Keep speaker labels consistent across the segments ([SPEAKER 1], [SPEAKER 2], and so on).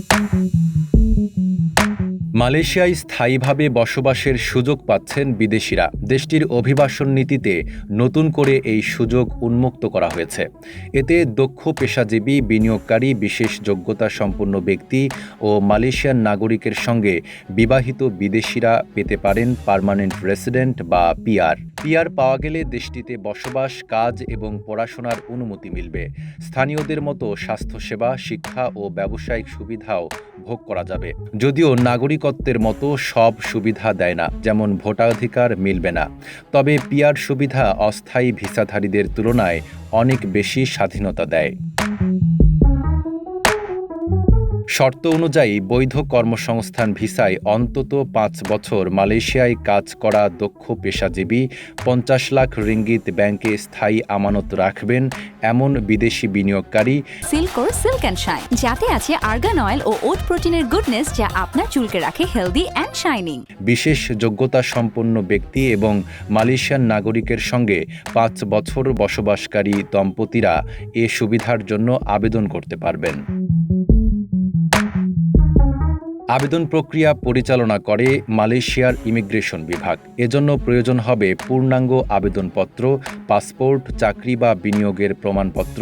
[SPEAKER 1] thank you মালয়েশিয়ায় স্থায়ীভাবে বসবাসের সুযোগ পাচ্ছেন বিদেশিরা। দেশটির অভিবাসন নীতিতে নতুন করে এই সুযোগ উন্মুক্ত করা হয়েছে। এতে দক্ষ পেশাজীবী, বিনিয়োগকারী, বিশেষ যোগ্যতা সম্পন্ন ব্যক্তি ও মালয়েশিয়ান নাগরিকের সঙ্গে বিবাহিত বিদেশিরা পেতে পারেন পার্মানেন্ট রেসিডেন্ট বা পিআর। পিআর পাওয়া গেলে দেশটিতে বসবাস, কাজ এবং পড়াশোনার অনুমতি মিলবে। স্থানীয়দের মতো স্বাস্থ্যসেবা, শিক্ষা ও ব্যবসায়িক সুবিধাও ভোগ করা যাবে। যদিও নাগরিকত্বের মতো সব সুবিধা দেয় না, যেমন ভোটাধিকার মিলবে না। তবে পিয়ার সুবিধা অস্থায়ী ভিসাধারীদের তুলনায় অনেক বেশি স্বাধীনতা দেয়। শর্ত অনুযায়ী বৈধ কর্মসংস্থান ভিসায় অন্তত পাঁচ বছর মালয়েশিয়ায় কাজ করা দক্ষ পেশাজীবী পঞ্চাশ লাখ রিঙ্গিত ব্যাংকে স্থায়ী আমানত রাখবেন এমন বিদেশি বিনিয়োগকারী।
[SPEAKER 2] সিল্কোর সিল্ক অ্যান্ড শাইন যাতে আছে আর্গান অয়েল ও ওট প্রোটিনের গুডনেস যা আপনার চুলকে রাখে হেলদি অ্যান্ড শাইনিং।
[SPEAKER 1] বিশেষ যোগ্যতা সম্পন্ন ব্যক্তি এবং মালয়েশিয়ান নাগরিকের সঙ্গে পাঁচ বছর বসবাসকারী দম্পতিরা এ সুবিধার জন্য আবেদন করতে পারবেন। আবেদন প্রক্রিয়া পরিচালনা করে মালয়েশিয়ার ইমিগ্রেশন বিভাগ। এজন্য প্রয়োজন হবে পূর্ণাঙ্গ আবেদনপত্র, পাসপোর্ট, চাকরি বা বিনিয়োগের প্রমাণপত্র,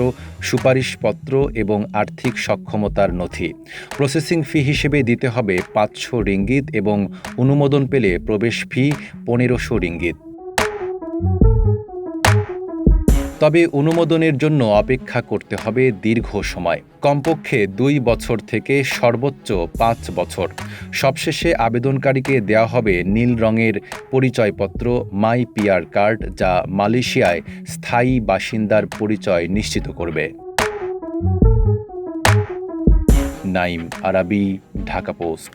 [SPEAKER 1] সুপারিশপত্র এবং আর্থিক সক্ষমতার নথি। প্রসেসিং ফি হিসেবে দিতে হবে পাঁচশো রিঙ্গিত এবং অনুমোদন পেলে প্রবেশ ফি পনেরোশো রিঙ্গিত। তবে অনুমোদনের জন্য অপেক্ষা করতে হবে দীর্ঘ সময়। কমপক্ষে দুই বছর থেকে সর্বোচ্চ পাঁচ বছর। সবশেষে আবেদনকারীকে দেওয়া হবে নীল রঙের পরিচয়পত্র, মাই পিআর কার্ড, যা মালয়েশিয়ায় স্থায়ী বাসিন্দার পরিচয় নিশ্চিত করবে। নাইম আরাবি, ঢাকা পোস্ট।